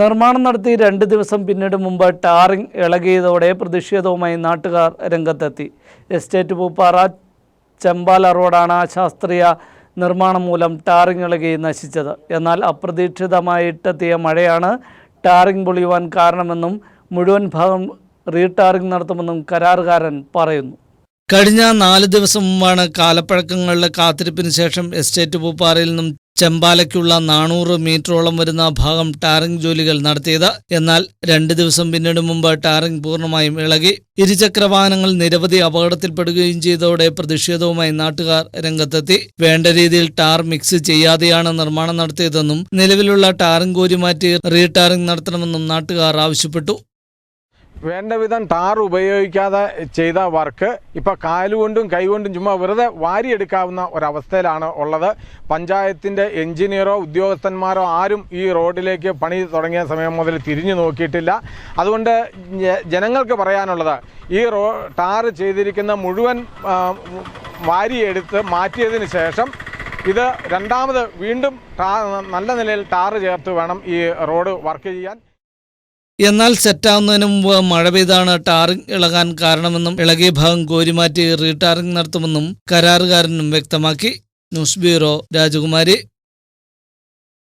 നിർമ്മാണം നടത്തി രണ്ട് ദിവസം പിന്നീട് മുമ്പ് ടാറിംഗ് ഇളകിയതോടെ പ്രതിഷേധവുമായി നാട്ടുകാർ രംഗത്തെത്തി. എസ്റ്റേറ്റ് പൂപ്പാറ ചെമ്പാല റോഡാണ് ശാസ്ത്രീയ നിർമ്മാണം മൂലം ടാറിംഗ് ഇളകി നശിച്ചത്. എന്നാൽ അപ്രതീക്ഷിതമായിട്ടെത്തിയ മഴയാണ് ടാറിംഗ് പൊളിയുവാൻ കാരണമെന്നും മുഴുവൻ ഭാഗം റീടാറിംഗ് നടത്തുമെന്നും കരാറുകാരൻ പറയുന്നു. കഴിഞ്ഞ നാല് ദിവസം മുമ്പാണ് കാലപ്പഴക്കങ്ങളുടെ കാത്തിരിപ്പിന് ശേഷം എസ്റ്റേറ്റ് പൂപ്പാറയിൽ നിന്നും ചെമ്പാലയ്ക്കുള്ള നാനൂറ് മീറ്ററോളം വരുന്ന ഭാഗം ടാറിംഗ് ജോലികൾ നടത്തിയത്. എന്നാൽ രണ്ട് ദിവസം പിന്നീട് മുമ്പ് ടാറിംഗ് പൂർണമായും ഇളകി. ഇരുചക്ര വാഹനങ്ങൾ നിരവധി അപകടത്തിൽപ്പെടുകയും ചെയ്തതോടെ പ്രതിഷേധവുമായി നാട്ടുകാർ രംഗത്തെത്തി. വേണ്ട രീതിയിൽ ടാർ മിക്സ് ചെയ്യാതെയാണ് നിർമ്മാണം നടത്തിയതെന്നും നിലവിലുള്ള ടാറിംഗ് കോരി മാറ്റി റീടാറിംഗ് നടത്തണമെന്നും നാട്ടുകാർ ആവശ്യപ്പെട്ടു. വേണ്ട വിധം ടാർ ഉപയോഗിക്കാതെ ചെയ്ത വർക്ക് ഇപ്പം കാലുകൊണ്ടും കൈകൊണ്ടും ചുമ്മാ വെറുതെ വാരിയെടുക്കാവുന്ന ഒരവസ്ഥയിലാണ് ഉള്ളത്. പഞ്ചായത്തിന്റെ എഞ്ചിനീയറോ ഉദ്യോഗസ്ഥന്മാരോ ആരും ഈ റോഡിലേക്ക് പണി തുടങ്ങിയ സമയം മുതൽ തിരിഞ്ഞു നോക്കിയിട്ടില്ല. അതുകൊണ്ട് ജനങ്ങൾക്ക് പറയാനുള്ളത് ഈ റോ ടാർ ചെയ്തിരിക്കുന്ന മുഴുവൻ വാരിയെടുത്ത് മാറ്റിയതിന് ശേഷം ഇത് രണ്ടാമത് വീണ്ടും നല്ല നിലയിൽ ടാർ ചേർത്ത് വേണം ഈ റോഡ് വർക്ക് ചെയ്യാൻ. എന്നാൽ സെറ്റാവുന്നതിന് മുമ്പ് മഴ പെയ്താണ് ടാറിംഗ് ഇളകാൻ കാരണമെന്നും ഇളകിയ ഭാഗം കോരിമാറ്റി റീടാറിംഗ് നടത്തുമെന്നും കരാറുകാരനും വ്യക്തമാക്കി. ന്യൂസ് ബ്യൂറോ രാജകുമാരി.